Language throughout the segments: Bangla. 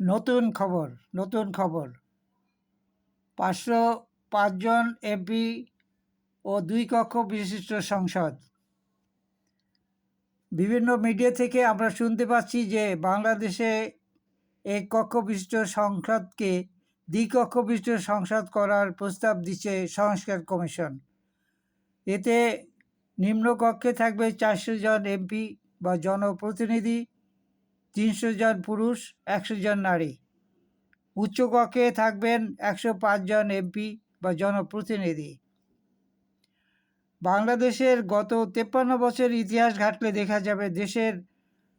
নতুন খবর নতুন খবর। পাঁচশো পাঁচজন এমপি ও দুই কক্ষ বিশিষ্ট সংসদ। বিভিন্ন মিডিয়া থেকে আমরা শুনতে পাচ্ছি যে বাংলাদেশে এক কক্ষ বিশিষ্ট সংসদকে দ্বিকক্ষ বিশিষ্ট সংসদ করার প্রস্তাব দিচ্ছে সংস্কার কমিশন। এতে নিম্নকক্ষে থাকবে চারশো জন এমপি বা জনপ্রতিনিধি তিনশো জন পুরুষ, একশো জন নারী। উচ্চকক্ষে থাকবেন একশো জন এমপি বা জনপ্রতিনিধি। বাংলাদেশের গত তেপ্পান্ন বছর ইতিহাস ঘাটলে দেখা যাবে দেশের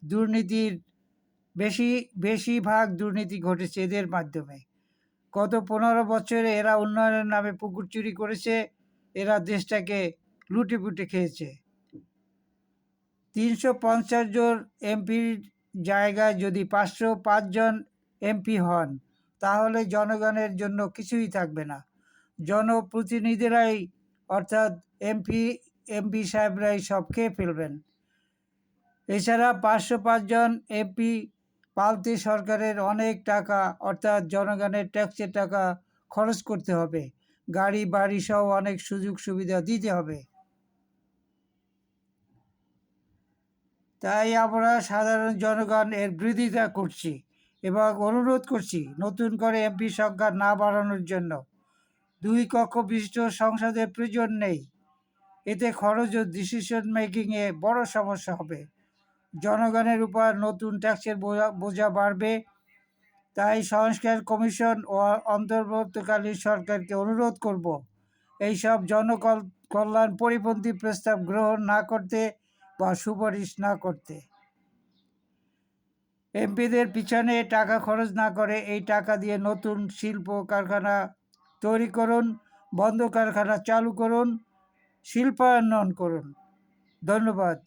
দুর্নীতির বেশি, বেশিরভাগ দুর্নীতি ঘটেছে এদের মাধ্যমে। গত পনেরো বছরে এরা উন্নয়নের নামে পুকুর চুরি করেছে, এরা দেশটাকে লুটে পুটে খেয়েছে। তিনশো পঞ্চাশ জন এমপির জায়গায় যদি পাঁচশো পাঁচজন এমপি হন, তাহলে জনগণের জন্য কিছুই থাকবে না। জনপ্রতিনিধিরাই অর্থাৎ এমপি এমপি সাহেবরাই সব খেয়ে ফেলবেন। এছাড়া পাঁচশো পাঁচজন এমপি পালতে সরকারের অনেক টাকা, অর্থাৎ জনগণের ট্যাক্সের টাকা খরচ করতে হবে। গাড়ি বাড়ি সহ অনেক সুযোগ সুবিধা দিতে হবে। তাই আমরা সাধারণ জনগণ এর বিরোধিতা করছি এবং অনুরোধ করছি নতুন করে এমপি সংখ্যা না বাড়ানোর জন্য। দুই কক্ষ বিশিষ্ট সংসদের প্রয়োজন নেই। এতে খরচ ও ডিসিশন মেকিংয়ে বড় সমস্যা হবে। জনগণের উপর নতুন ট্যাক্সের বোঝা বাড়বে। তাই সংস্কার কমিশন ও অন্তর্বর্তীকালীন সরকারকে অনুরোধ করব, এইসব জনকল, কল্যাণ পরিপন্থী প্রস্তাব গ্রহণ না করতে বা সুপারিশ না করতে। এমপিদের পিছনে টাকা খরচ না করে এই টাকা দিয়ে নতুন শিল্প কারখানা তৈরি করুন, বন্ধ কারখানা চালু করুন, শিল্পায়ন করুন। ধন্যবাদ।